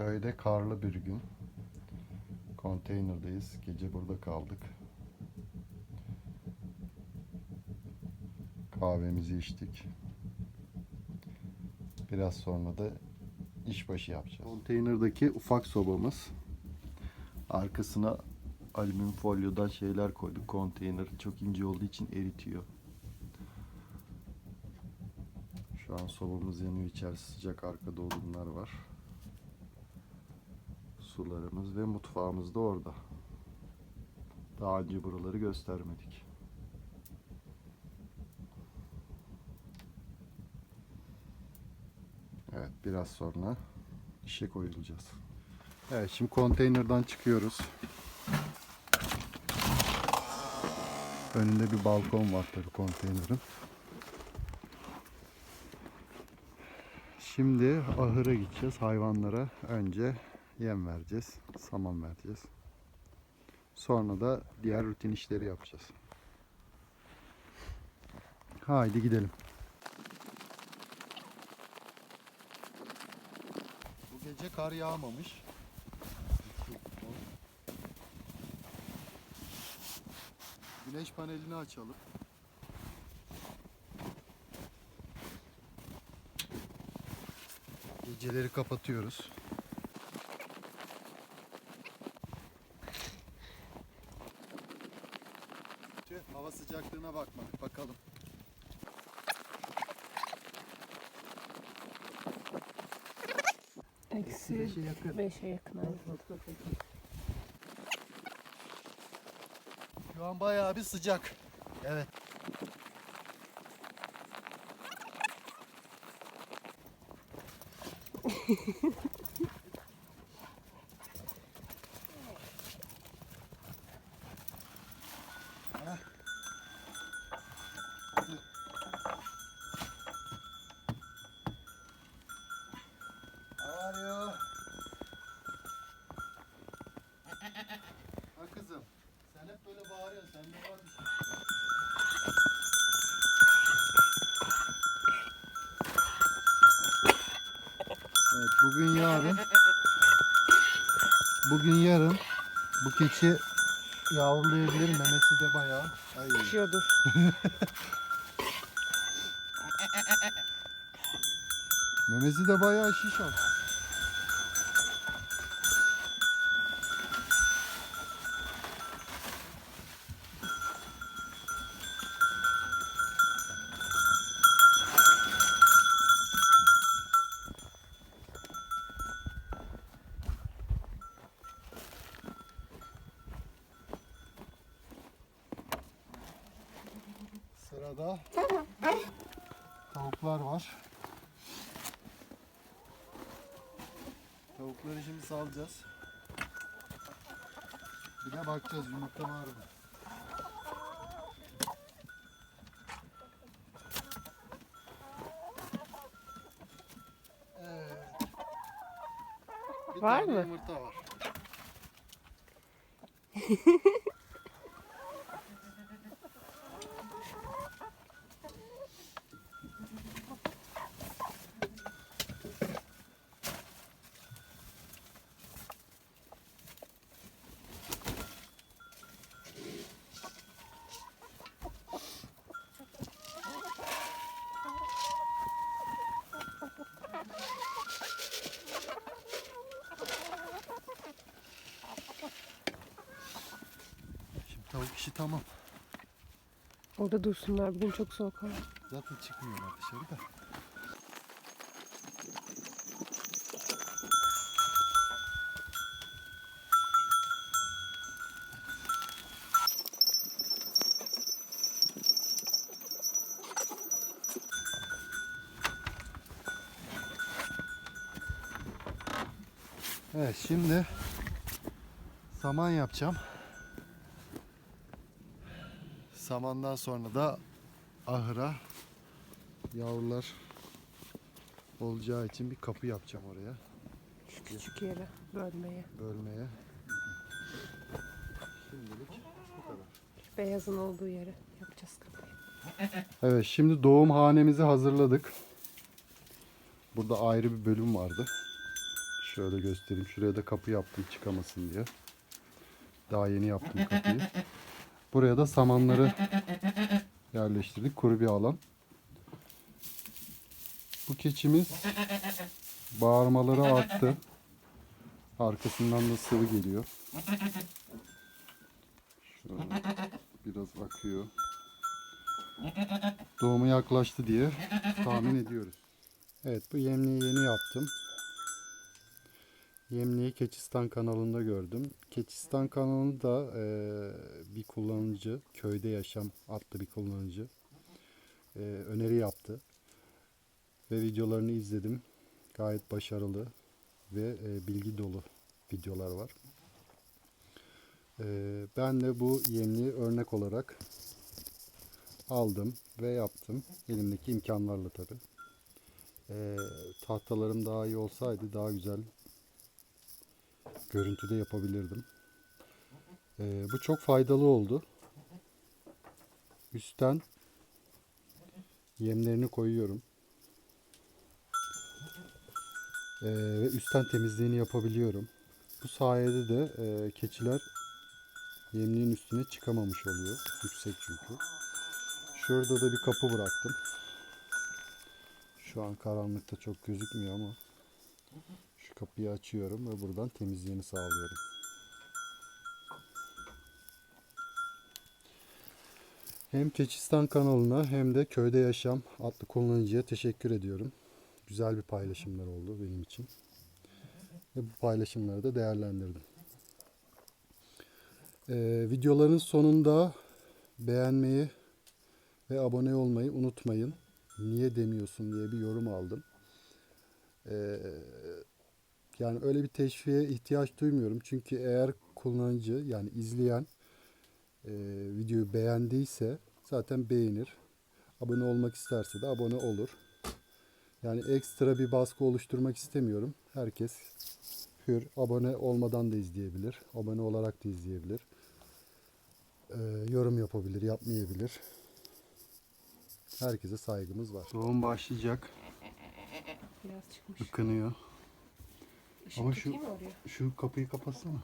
Köyde karlı bir gün. Konteynerdayız. Gece burada kaldık. Kahvemizi içtik. Biraz sonra da işbaşı yapacağız. Konteynerdaki ufak sobamız. Arkasına alüminyum folyodan şeyler koyduk. Konteyner çok ince olduğu için eritiyor. Şu an sobamız yanıyor. İçerisi sıcak. Arkada odunlar var. Sularımız ve mutfağımız da orada. Daha önce buraları göstermedik. Evet biraz sonra işe koyulacağız. Evet şimdi konteynerden çıkıyoruz. Önünde bir balkon var tabii konteynerin. Şimdi ahıra gideceğiz. Hayvanlara önce yem vereceğiz. Saman vereceğiz. Sonra da diğer rutin işleri yapacağız. Haydi gidelim. Bu gece kar yağmamış. Güneş panelini açalım. Geceleri kapatıyoruz. Eksi 5'e yakın aynı. Şu an bayağı bir sıcak. Evet. How are you? Ha kızım. Sen hep böyle bağırıyorsun. Sende var bir şey. Evet bugün yarın Bugün yarın bu keçi yavrulayabilir memesi de bayağı Ay. Düşüyordur. Memesi de bayağı şiş al. Tavukları şimdi salacağız. Bir de bakacağız yumurta var mı? Evet. Bir Var tane mı? yumurta var. Şimdi tavuk işi tamam. Orada dursunlar. Bugün çok soğuk hava. Zaten çıkmıyorlar dışarı da. Evet şimdi saman yapacağım. Samandan sonra da ahıra yavrular olacağı için bir kapı yapacağım oraya Şu küçük yere bölmeye. bölmeye. Şimdilik bu kadar. Şu beyazın olduğu yere yapacağız kapıyı. Evet şimdi doğum hanemizi hazırladık. Burada ayrı bir bölüm vardı. Şöyle göstereyim. Şuraya da kapı yaptım çıkamasın diye. Daha yeni yaptım kapıyı. Buraya da samanları yerleştirdik. Kuru bir alan. Bu keçimiz bağırmaları arttı. Arkasından da sıvı geliyor. Şöyle biraz akıyor. Doğumu yaklaştı diye tahmin ediyoruz. Evet bu yemliği yeni yaptım. Yemliği Keçistan kanalında gördüm. Keçistan kanalı da eee, bir kullanıcı, köyde yaşam adlı bir kullanıcı eee, öneri yaptı. Ve videolarını izledim. Gayet başarılı ve eee, bilgi dolu videolar var. Eee, ben de bu yemliği örnek olarak aldım ve yaptım. Elimdeki imkanlarla tabii. Eee, tahtalarım daha iyi olsaydı daha güzel görüntüde yapabilirdim. Eee, bu çok faydalı oldu. Üstten yemlerini koyuyorum. Eee, ve üstten temizliğini yapabiliyorum. Bu sayede de eee, keçiler yemliğin üstüne çıkamamış oluyor. Yüksek çünkü. Şurada da bir kapı bıraktım. Şu an karanlıkta çok gözükmüyor ama şu kapıyı açıyorum ve buradan temizliğini sağlıyorum. Hem Keçistan kanalına hem de Köyde Yaşam adlı kullanıcıya teşekkür ediyorum. Güzel bir paylaşımlar oldu benim için. Ve bu paylaşımları da değerlendirdim. Ee, videoların sonunda beğenmeyi ve abone olmayı unutmayın. Niye demiyorsun diye bir yorum aldım. Ee, yani öyle bir teşviğe ihtiyaç duymuyorum. Çünkü eğer kullanıcı yani izleyen e, videoyu beğendiyse zaten beğenir. Abone olmak isterse de abone olur. Yani ekstra bir baskı oluşturmak istemiyorum. Herkes hür abone olmadan da izleyebilir. Abone olarak da izleyebilir. Ee, yorum yapabilir, yapmayabilir. Herkese saygımız var. Doğum başlayacak. Biraz çıkmış. Ikınıyor. Işık Ama şu- tutayım mı oraya? Şu kapıyı kapatsana.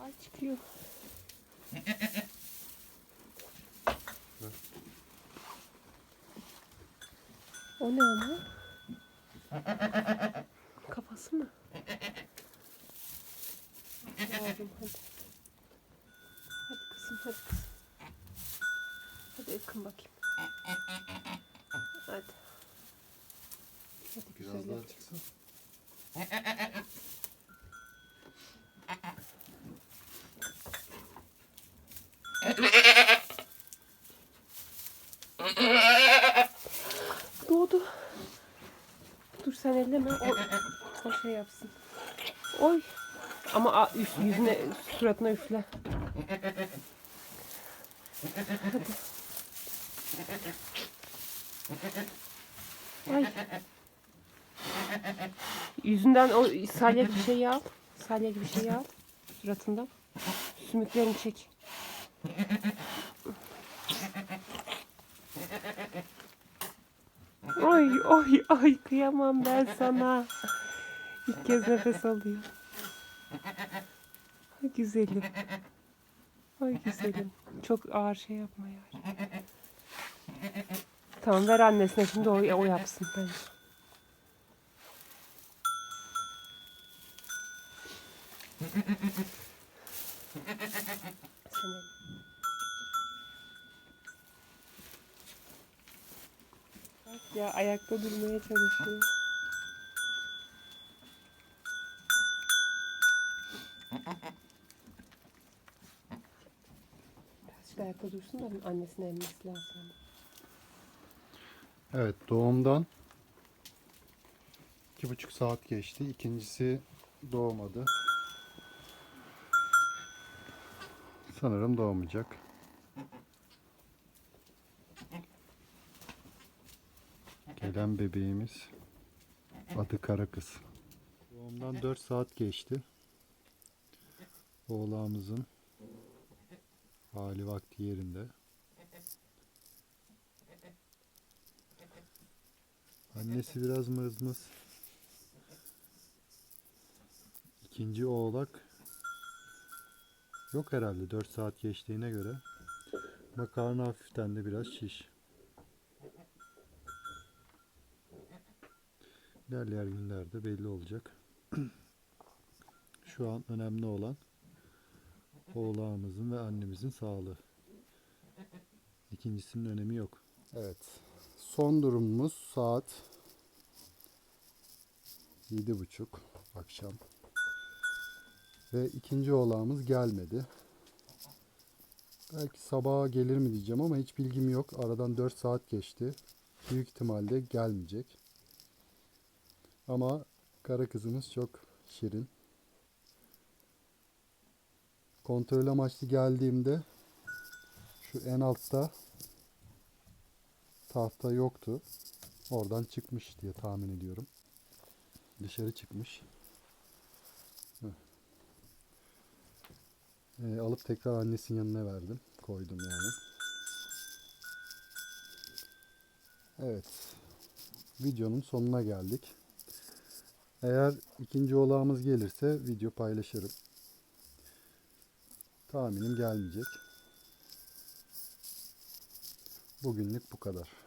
Ay çıkıyor. O ne ama? Kafası mı? Yavrum hadi. Hadi kızım hadi kızım. Hadi ıkın bakayım. Hadi. Güzel yap. çıksın. Doğdu. Dur sen elleme. O, o şey yapsın. Oy. Ama a, üf, yüzüne, suratına üfle. Hadi. Ay. Yüzünden o salya bir şey al. Salya gibi şey al. Suratından. Sümüklerini çek. Oy oy oy kıyamam ben sana. İlk kez nefes alıyorum. Ay güzelim. Ay güzelim. Çok ağır şey yapma ya. Tamam ver annesine şimdi o, o yapsın bence. Ya ayakta durmaya çalışıyor. Birazcık ayakta dursun da annesine emmesi lazım. Evet doğumdan iki buçuk saat geçti. İkincisi doğmadı. Sanırım doğmayacak. Gelen bebeğimiz adı Kara Kız. Doğumdan 4 saat geçti. Oğlağımızın hali vakti yerinde. Annesi biraz mızmız. İkinci oğlak yok herhalde 4 saat geçtiğine göre. Makarna hafiften de biraz şiş. İlerleyen günlerde belli olacak. Şu an önemli olan oğlağımızın ve annemizin sağlığı. İkincisinin önemi yok. Evet. Son durumumuz saat yedi buçuk akşam. Ve ikinci oğlağımız gelmedi. Belki sabaha gelir mi diyeceğim ama hiç bilgim yok. Aradan 4 saat geçti. Büyük ihtimalle gelmeyecek. Ama kara kızımız çok şirin. Kontrol amaçlı geldiğimde şu en altta tahta yoktu. Oradan çıkmış diye tahmin ediyorum. Dışarı çıkmış. Ee, alıp tekrar annesinin yanına verdim. Koydum yani. Evet. Videonun sonuna geldik. Eğer ikinci olağımız gelirse video paylaşırım. Tahminim gelmeyecek. Bugünlük bu kadar.